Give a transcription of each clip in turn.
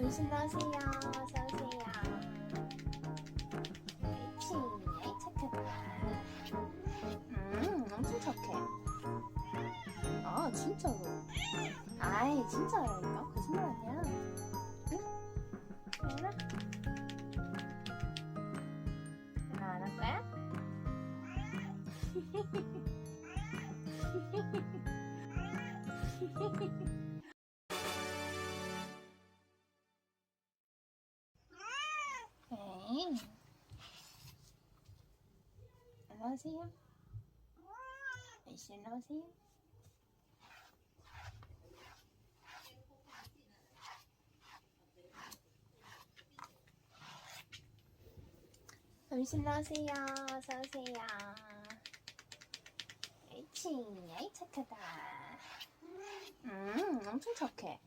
어르신 나오세요. 어서 오세요. 옳지. 아이 착하다. 음, 엄청 착해. 아, 진짜로. 아이, 진짜라니까? 거짓말 아니야. 응? 얘나? 네. 안녕하세요. 아이씨, 안녕하세요. 어르신 나오세요. 어서 오세요. 옳지. 아이 착하다. 음, 엄청 착해.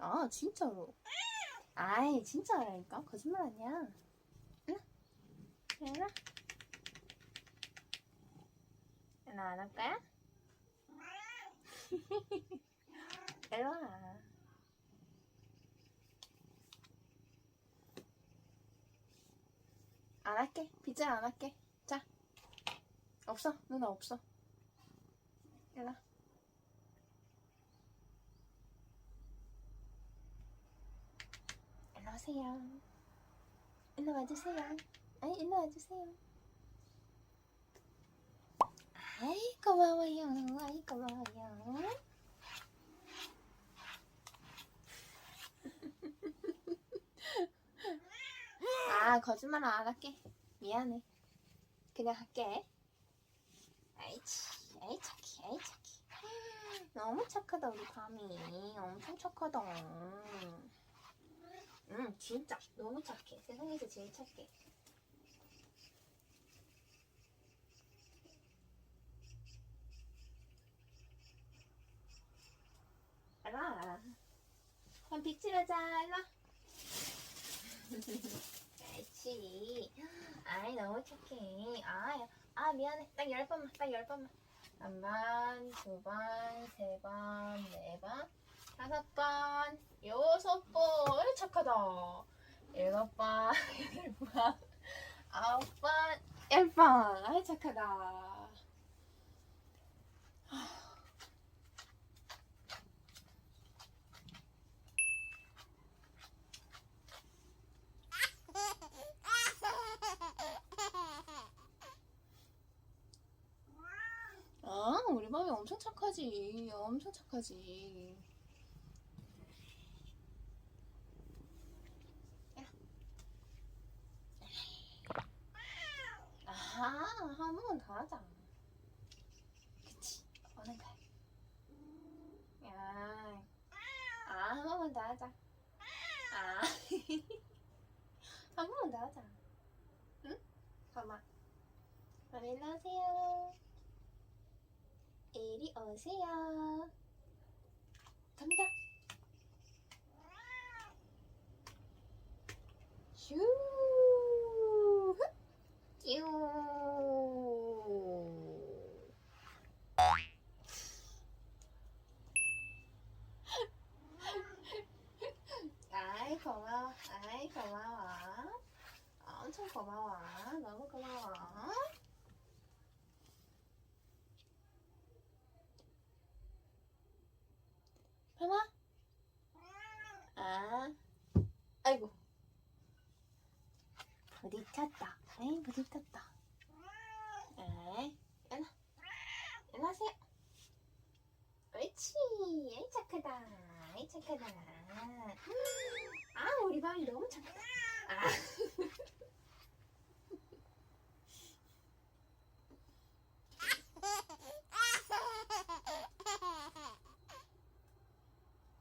아, 진짜로. 아이, 진짜라니까? 거짓말 아니야. 응? 얘나? 얘나 안 할 거야? 일로 와. 안 할게. 빗질 안 할게. 자. 없어. 누나 없어. 일로 와. 와세요. 일로 와주세요. 아이, 일로 와주세요. 아이, 고마워요. 아이, 고마워요. 아, 거짓말 안 할게. 미안해. 그냥 할게. 아이치, 아이 착해, 아이 착해. 너무 착하다, 우리 밤이. 엄청 착하다. 응, 진짜 너무 착해. 세상에서 제일 착해. 와. 그럼 빗질하자, 일로 와. 그렇지. 아이, 너무 착해. 아, 아, 미안해. 딱 열 번만, 딱 열 번만. 한 번, 두 번, 세 번, 네 번, 다섯 번, 여섯 번. 착하다. 일곱 번, 여덟 번, 아홉 번, 열 번. 착하다. 아, 엄청 착하지. 엄청 착하지. 아하, 한 하자. 그치? 어느 가? 야, 아, 한 번만 더 하자. 아, 한 번만 더 하자. 응? 가만. 그럼 일로 오세요. 이리 오세요. 갑니다. 슈. 쭈. 아이 고마워. 아이 고마워. 엄청 고마워. 너무 고마워. 봐봐. 아, 아이고. 부딪혔다. 에이, 부딪혔다. 착하다. 아, 우리 밤이 너무 착하다. 아.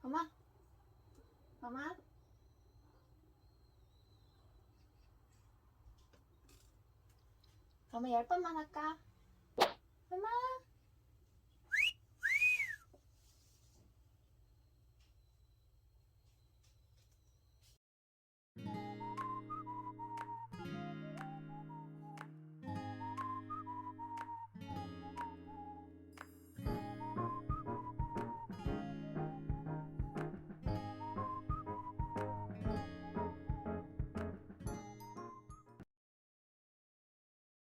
엄마, 엄마. 엄마 열 번만 할까? 엄마.